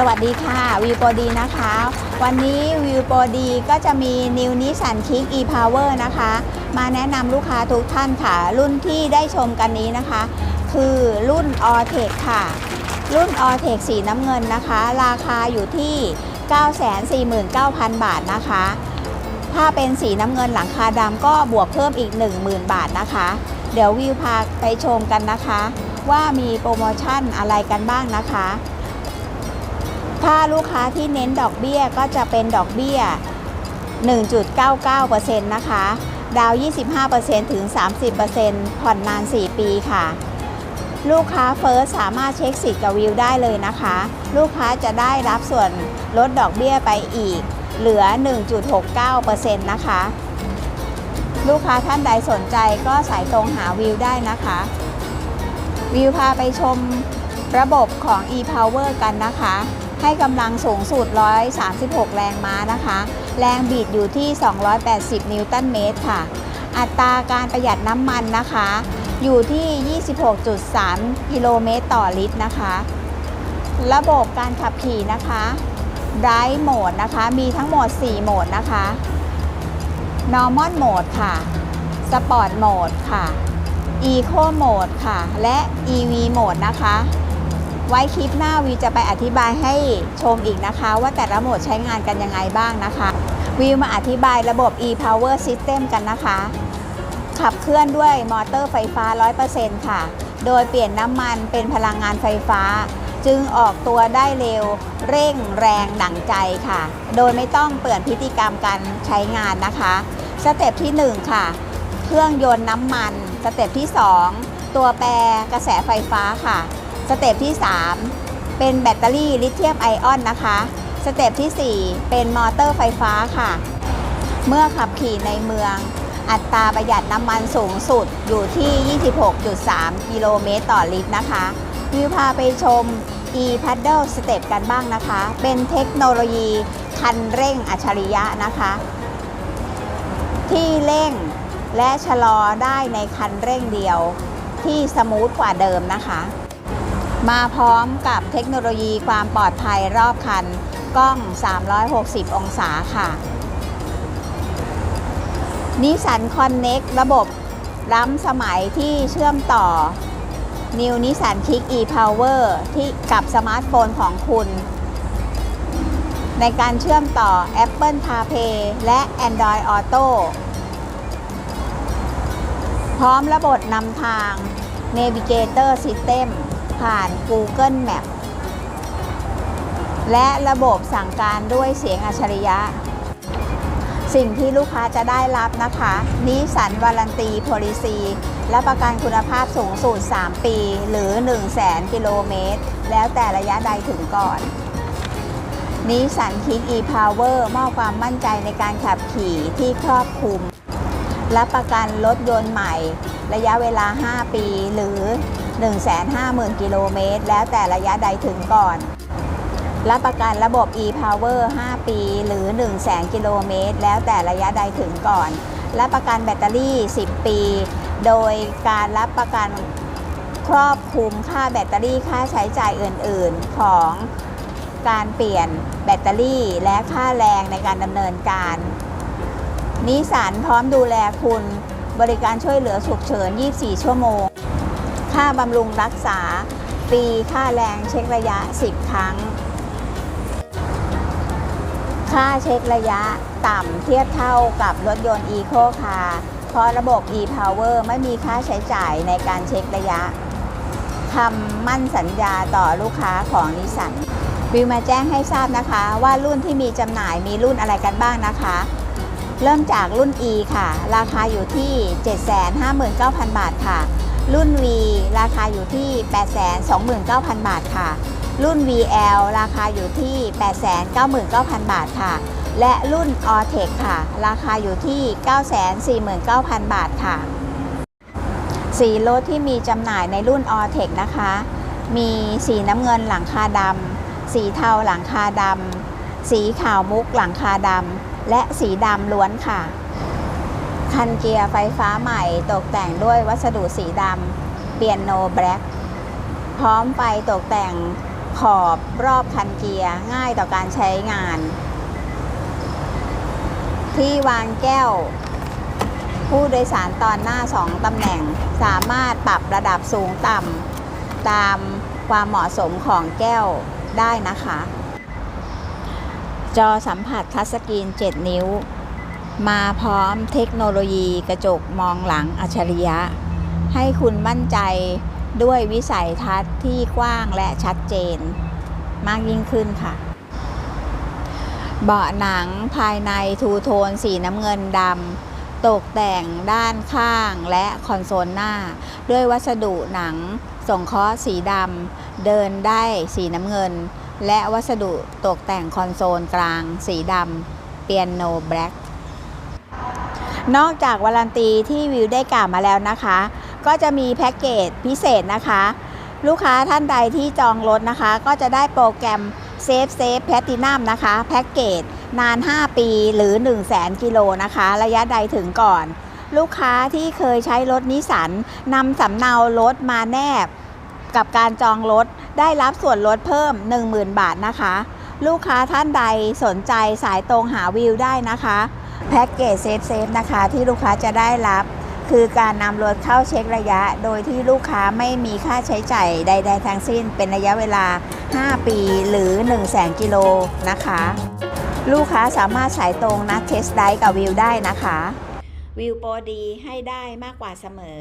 สวัสดีค่ะ วิวโปรดีนะคะ วันนี้วิวโปรดีก็จะมีนิวนิสันคิก e power นะคะ มาแนะนำลูกค้าทุกท่านค่ะ รุ่นที่ได้ชมกันนี้นะคะ คือรุ่น a l t e c ค่ะ รุ่น a l t e c สีน้ำเงินนะคะ ราคาอยู่ที่ 949,000 บาทนะคะ ถ้าเป็นสีน้ำเงินหลังคาดำก็บวกเพิ่มอีก 10,000 บาทนะคะ เดี๋ยววิวพาไปชมกันนะคะ ว่ามีโปรโมชั่นอะไรกันบ้างนะคะ ถ้าลูกค้าที่เน้นดอกเบี้ยก็จะเป็นดอกเบี้ย 1.99%นะคะ ดาว 25%ถึง 30%ผ่อนนาน 4 ปีค่ะ ลูกค้าเฟิร์สสามารถเช็คสิทธิ์กับวิวได้เลยนะคะ ลูกค้าจะได้รับส่วนลดดอกเบี้ยไปอีก เหลือ 1.69%นะคะ ลูกค้าท่านใดสนใจก็สายตรงหาวิวได้นะคะ วิวพาไปชมระบบของ e-power กันนะคะ ให้กำลังสูงสุด 136 แรงม้านะคะ แรงบิดอยู่ที่ 280 นิวตันเมตรค่ะ อัตราการประหยัดน้ำมันนะคะ อยู่ที่ 26.3 กิโลเมตรต่อลิตรนะคะ ระบบการขับขี่นะคะ Drive Mode นะคะ มีทั้งหมด 4 โหมดนะคะ Normal Mode ค่ะ Sport Mode ค่ะ Eco Mode ค่ะ และ EV Mode นะคะ ไว้คลิปหน้าวีจะไปอธิบายให้ชมอีกนะคะ ว่าแต่ละโหมดใช้งานกันยังไงบ้างนะคะวิวมาอธิบายระบบ e-power system กันนะคะ ขับเคลื่อนด้วยมอเตอร์ไฟฟ้า 100%ค่ะ โดยเปลี่ยนน้ำมันเป็นพลังงานไฟฟ้า จึงออกตัวได้เร็ว เร่งแรงดั่งใจค่ะ โดยไม่ต้องเปลี่ยนพฤติกรรมการใช้งานนะคะ สเต็ปที่ 1 ค่ะ เครื่องยนต์น้ำมัน สเต็ปที่ 2 ตัวแปรกระแสไฟฟ้าค่ะ สเต็ปที่ 3 เป็นแบตเตอรี่ลิเธียมไอออนนะคะ สเต็ปที่ 4 เป็นมอเตอร์ไฟฟ้าค่ะ เมื่อขับขี่ในเมือง อัตราประหยัดน้ำมันสูงสุดอยู่ที่ 26.3 กิโลเมตรต่อลิตรนะคะวิวพาไปชม e-paddle step กันบ้างนะคะ เป็นเทคโนโลยีคันเร่งอัจฉริยะนะคะ ที่เร่งและชะลอได้ในคันเร่งเดียวที่สมูทกว่าเดิมนะคะ มาพร้อมกับเทคโนโลยีความปลอดภัยรอบคัน กล้อง 360 องศาค่ะนิสันคอนเน็กระบบล้ำสมัยที่เชื่อมต่อ New Nissan Kick e-Power ที่กับสมาร์ทโฟนของคุณ ในการเชื่อมต่อ Apple CarPlay และ Android Auto พร้อมระบบนำทาง Navigator System ผ่าน Google Map และระบบสั่งการด้วยเสียงอัจฉริยะ สิ่งที่ลูกค้าจะได้รับนะคะนิสันวารันตีโพลิซีและประกันคุณภาพสูงสุด 3 ปี หรือ 1 0 0 0 0แกิโลเมตร แล้วแต่ระยะใดถึงก่อนนิสันคิก e-power มอบความมั่นใจในการขับขี่ที่ครอบคลุม รับประกันรถยนต์ใหม่ ระยะเวลา 5 ปี หรือ 150,000 กิโลเมตร แล้วแต่ระยะใดถึงก่อน รับประกันระบบ e-power 5 ปี หรือ 100,000 กิโลเมตร แล้วแต่ระยะใดถึงก่อน รับประกันแบตเตอรี่ 10 ปี โดยการรับประกันครอบคลุมค่าแบตเตอรี่ค่าใช้จ่ายอื่น ๆ ของการเปลี่ยนแบตเตอรี่และค่าแรงในการดำเนินการ นิสสันพร้อมดูแลคุณบริการช่วยเหลือฉุกเฉิน 24 ชั่วโมง ค่าบำรุงรักษาฟรีค่าแรงเช็คระยะ 10 ครั้ง ค่าเช็คระยะต่ำเทียบเท่ากับรถยนต์ Eco Car เพราะระบบ e-power ไม่มีค่าใช้จ่ายในการเช็คระยะคำมั่นสัญญาต่อลูกค้าของนิสสันวิวมาแจ้งให้ทราบนะคะ ว่ารุ่นที่มีจำหน่ายมีรุ่นอะไรกันบ้างนะคะ เริ่มจากรุ่น E ค่ะ ราคาอยู่ที่ 759,000 บาทค่ะ รุ่น V ราคาอยู่ที่ 829,000 บาทค่ะ รุ่น VL ราคาอยู่ที่ 899,000 บาทค่ะ และรุ่น o t e c ค่ะ ราคาอยู่ที่ 949,000 บาทค่ะสีรถที่มีจำหน่ายในรุ่น o t e c นะคะ มีสีน้ำเงินหลังคาดำสีเทาหลังคาดำสีขาวมุกหลังคาดำและสีดำล้วนค่ะ คันเกียร์ไฟฟ้าใหม่ตกแต่งด้วยวัสดุสีดำเปียโนแบล็กพร้อมไฟตกแต่งขอบรอบคันเกียร์ง่ายต่อการใช้งาน ที่วางแก้ว ผู้โดยสารตอนหน้า 2ตำแหน่งสามารถปรับระดับสูงต่ำตามความเหมาะสมของแก้วได้นะคะ จอสัมผัสทัชสกรีน 7 นิ้ว มาพร้อมเทคโนโลยีกระจกมองหลังอัจฉริยะ ให้คุณมั่นใจด้วยวิสัยทัศน์ที่กว้างและชัดเจน มากยิ่งขึ้นค่ะ เบาะหนังภายในทูโทนสีน้ำเงินดำตกแต่งด้านข้างและคอนโซลหน้า ด้วยวัสดุหนังสงเคราะห์สีดำเดินได้สีน้ำเงิน และวัสดุตกแต่งคอนโซลกลางสีดำเปียโนแบล็ก นอกจากวารันตีที่วิวได้กล่าวมาแล้วนะคะ ก็จะมีแพ็กเกจพิเศษนะคะ ลูกค้าท่านใดที่จองรถนะคะ ก็จะได้โปรแกรม Safe Safe Platinum นะคะ แพ็กเกจนาน 5 ปีหรือ 1 0 0 0 0แกิโลนะคะ ระยะใดถึงก่อน ลูกค้าที่เคยใช้รถนิสสันนำสำเนารถมาแนบ กับการจองรถได้รับส่วนลดเพิ่ม 10,000 บาทนะคะ ลูกค้าท่านใดสนใจสายตรงหาวิวได้นะคะ แพ็กเกจเซฟเซฟนะคะที่ลูกค้าจะได้รับ คือการนำรถเข้าเช็คระยะ โดยที่ลูกค้าไม่มีค่าใช้จ่ายใด ๆ ทั้งสิ้น เป็นระยะเวลา 5 ปีหรือ 1 0 0 0 0แกิโลนะคะ ลูกค้าสามารถสายตรงนัดเทสไดกับวิวได้นะคะ วิวโปรดีให้ได้มากกว่าเสมอ